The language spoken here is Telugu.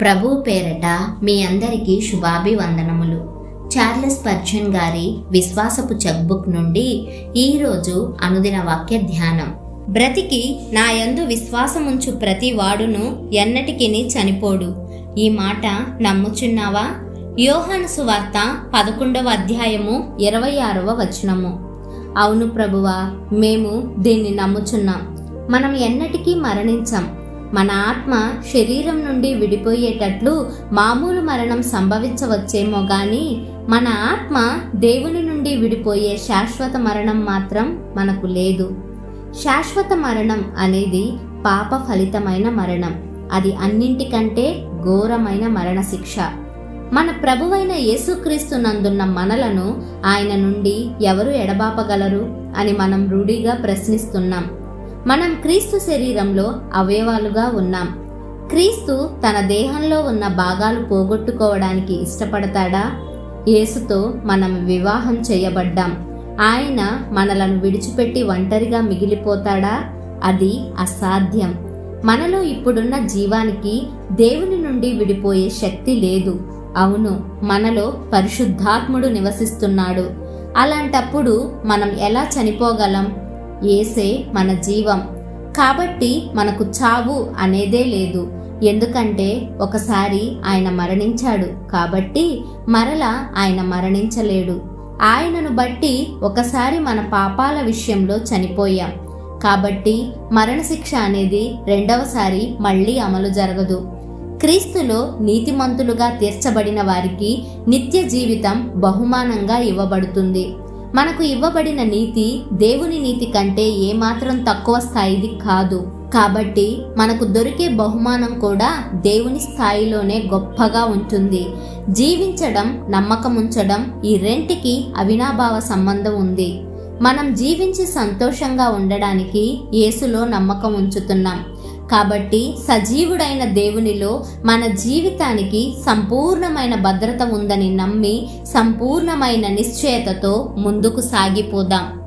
ప్రభు పేరట మీ అందరికీ శుభాభివందనములు. చార్లెస్ పర్చన్ గారి విశ్వాసపు చెక్బుక్ నుండి ఈరోజు అనుదిన వాక్య ధ్యానం. బ్రతికి నా యందు విశ్వాసముంచు ప్రతి వాడును ఎన్నటికిని చనిపోడు. ఈ మాట నమ్ముచున్నావా? యోహాను సువార్త పదకొండవ అధ్యాయము ఇరవై ఆరవ వచనము. అవును ప్రభువా మేము దీన్ని నమ్ముచున్నాం. మనం ఎన్నటికీ మరణించాం. మన ఆత్మ శరీరం నుండి విడిపోయేటట్లు మామూలు మరణం సంభవించవచ్చేమో గాని మన ఆత్మ దేవుని నుండి విడిపోయే శాశ్వత మరణం మాత్రం మనకు లేదు. శాశ్వత మరణం అనేది పాప ఫలితమైన మరణం. అది అన్నింటికంటే ఘోరమైన మరణ శిక్ష మన ప్రభువైన యేసుక్రీస్తు నందున్న మనలను ఆయన నుండి ఎవరు ఎడబాపగలరు అని మనం రూఢిగా ప్రశ్నిస్తున్నాం. మనం క్రీస్తు శరీరంలో అవయవాలుగా ఉన్నాం. క్రీస్తు తన దేహంలో ఉన్న భాగాలు పోగొట్టుకోవడానికి ఇష్టపడతాడా? యేసుతో మనం వివాహం చేయబడ్డాం. ఆయన మనలను విడిచిపెట్టి ఒంటరిగా మిగిలిపోతాడా? అది అసాధ్యం. మనలో ఇప్పుడున్న జీవానికి దేవుని నుండి విడిపోయే శక్తి లేదు. అవును మనలో పరిశుద్ధాత్ముడు నివసిస్తున్నాడు. అలాంటప్పుడు మనం ఎలా చనిపోగలం? ఏసే మన జీవం. కాబట్టి మనకు చావు అనేదే లేదు. ఎందుకంటే ఒకసారి ఆయన మరణించాడు. కాబట్టి మరల ఆయన మరణించలేడు. ఆయనను బట్టి ఒకసారి మన పాపాల విషయంలో చనిపోయాం. కాబట్టి మరణశిక్ష అనేది రెండవసారి మళ్ళీ అమలు జరగదు. క్రీస్తులో నీతిమంతులుగా తీర్చబడిన వారికి నిత్య జీవితం బహుమానంగా ఇవ్వబడుతుంది. మనకు ఇవ్వబడిన నీతి దేవుని నీతి కంటే ఏమాత్రం తక్కువ స్థాయిది కాదు. కాబట్టి మనకు దొరికే బహుమానం కూడా దేవుని స్థాయిలోనే గొప్పగా ఉంటుంది. జీవించడం నమ్మకం ఉంచడం ఈ రెంటికి అవినాభావ సంబంధం ఉంది. మనం జీవించి సంతోషంగా ఉండడానికి యేసులో నమ్మకం ఉంచుతున్నాం. కాబట్టి సజీవుడైన దేవునిలో మన జీవితానికి సంపూర్ణమైన భద్రత ఉందని నమ్మి సంపూర్ణమైన నిశ్చయతతో ముందుకు సాగిపోదాం.